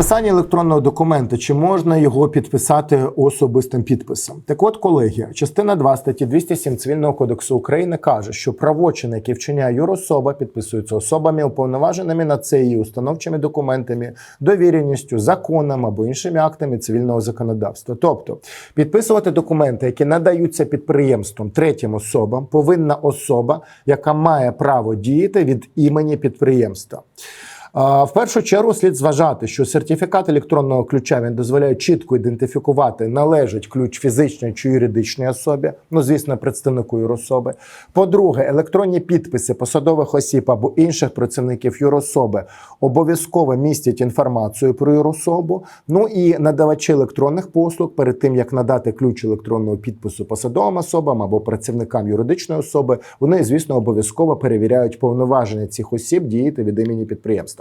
підписання електронного документа, чи можна його підписати особистим підписом? Так от, колеги, частина 2 статті 207 Цивільного кодексу України каже, що правочини, які вчиняє юрособа, підписуються особами, уповноваженими на це її установчими документами, довіреністю, законом або іншими актами цивільного законодавства. Тобто, підписувати документи, які надаються підприємством третім особам, повинна особа, яка має право діяти від імені підприємства. В першу чергу слід зважати, що сертифікат електронного ключа він дозволяє чітко ідентифікувати, належить ключ фізичної чи юридичної особі, ну звісно, представнику юрособи. По-друге, електронні підписи посадових осіб або інших працівників юрособи обов'язково містять інформацію про юрособу. Ну і надавачі електронних послуг перед тим як надати ключ електронного підпису посадовим особам або працівникам юридичної особи, вони, звісно, обов'язково перевіряють повноваження цих осіб діяти від імені підприємства.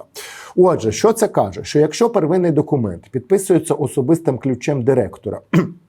Отже, що це каже? Що якщо первинний документ підписується особистим ключем директора,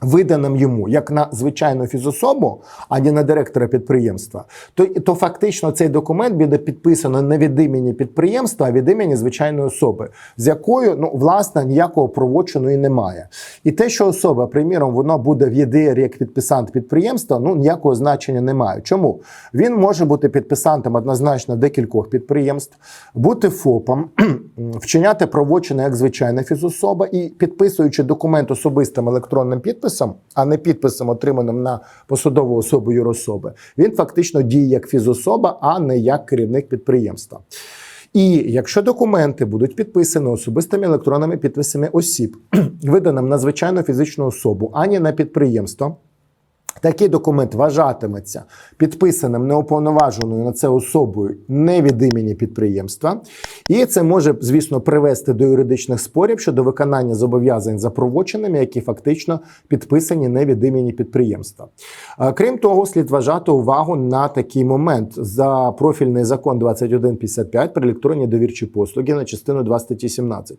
виданим йому як на звичайну фізособу, а не на директора підприємства, то, то фактично цей документ буде підписано не від імені підприємства, а від імені звичайної особи, з якою ну власне ніякого провочину і немає. І те, що особа, приміром, воно буде в ЄДР як підписант підприємства, ну ніякого значення не має. Чому він може бути підписантом однозначно декількох підприємств, бути ФОПом, вчиняти правочини як звичайна фізособа і підписуючи документ особистим електронним підписом, а не підписом, отриманим на посадову особу юрособи, він фактично діє як фізособа, а не як керівник підприємства. І якщо документи будуть підписані особистими електронними підписами осіб, виданим на звичайну фізичну особу, ані на підприємство. Такий документ вважатиметься підписаним неуповноваженою на це особою не від імені підприємства, і це може, звісно, привести до юридичних спорів щодо виконання зобов'язань за провоченими, які фактично підписані не від імені підприємства. Крім того, слід вважати увагу на такий момент за профільний закон 2155 про електронні довірчі послуги на частину 2 статті 17.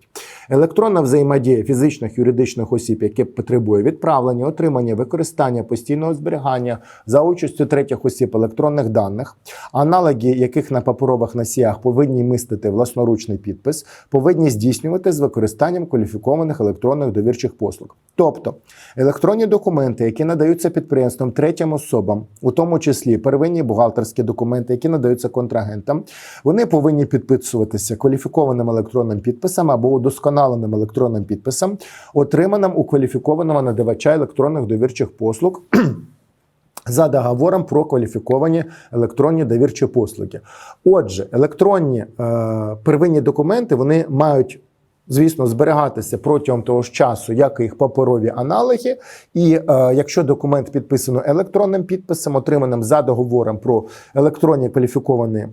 Електронна взаємодія фізичних юридичних осіб, які потребує відправлення, отримання, використання постійного зберігання за участю третіх осіб електронних даних, аналоги яких на паперових носіях повинні містити власноручний підпис, повинні здійснювати з використанням кваліфікованих електронних довірчих послуг. Тобто електронні документи, які надаються підприємствам третім особам, у тому числі первинні бухгалтерські документи, які надаються контрагентам, вони повинні підписуватися кваліфікованим електронним підписом або удосконаленим електронним підписом, отриманим у кваліфікованого надавача електронних довірчих послуг. За договором про кваліфіковані електронні довірчі послуги. Отже, електронні е, первинні документи вони мають, звісно, зберігатися протягом того ж часу, як і їх паперові аналоги. І е, якщо документ підписано електронним підписом, отриманим за договором про електронні кваліфіковані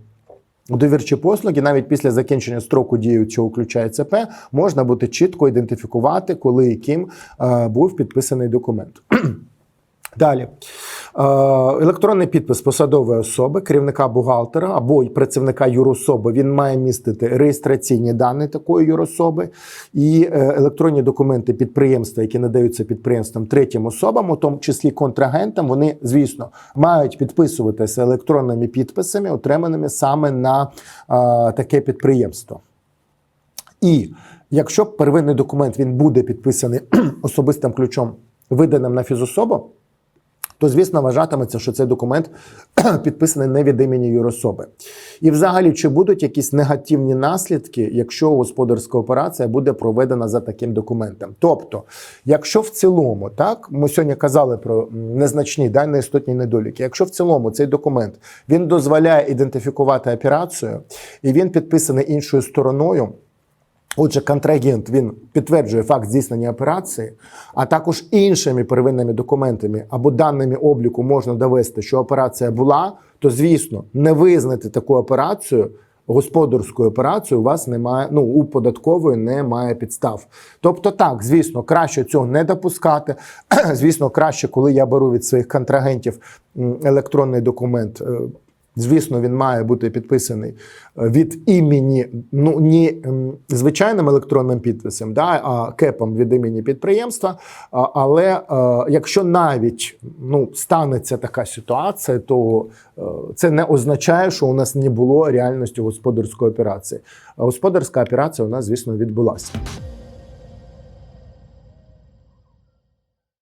довірчі послуги, навіть після закінчення строку дії цього ключа ЦП, можна буде чітко ідентифікувати, коли і ким е, був підписаний документ. Далі. Е, Електронний підпис посадової особи, керівника бухгалтера або працівника юрособи, він має містити реєстраційні дані такої юрособи і е, електронні документи підприємства, які надаються підприємствам третім особам, у тому числі контрагентам, вони, звісно, мають підписуватися електронними підписами, отриманими саме на е, таке підприємство. І якщо первинний документ він буде підписаний особистим ключом, виданим на фізособу, то звісно вважатиметься, що цей документ підписаний не від імені юрособи. І взагалі, чи будуть якісь негативні наслідки, якщо господарська операція буде проведена за таким документом? Тобто, якщо в цілому, так ми сьогодні казали про незначні да, неістотні недоліки, якщо в цілому цей документ він дозволяє ідентифікувати операцію і він підписаний іншою стороною. Отже, контрагент він підтверджує факт здійснення операції, а також іншими первинними документами або даними обліку можна довести, що операція була, то звісно, не визнати таку операцію. Господарську операцію у вас немає, ну у податкової немає підстав. Тобто, так, звісно, краще цього не допускати. Звісно, краще, коли я беру від своїх контрагентів електронний документ. Звісно, він має бути підписаний е, від імені, ну не звичайним електронним підписом, да, а кепом від імені підприємства. Але е, якщо навіть ну, станеться така ситуація, то е, це не означає, що у нас не було реальності господарської операції. Господарська операція у нас, звісно, відбулася.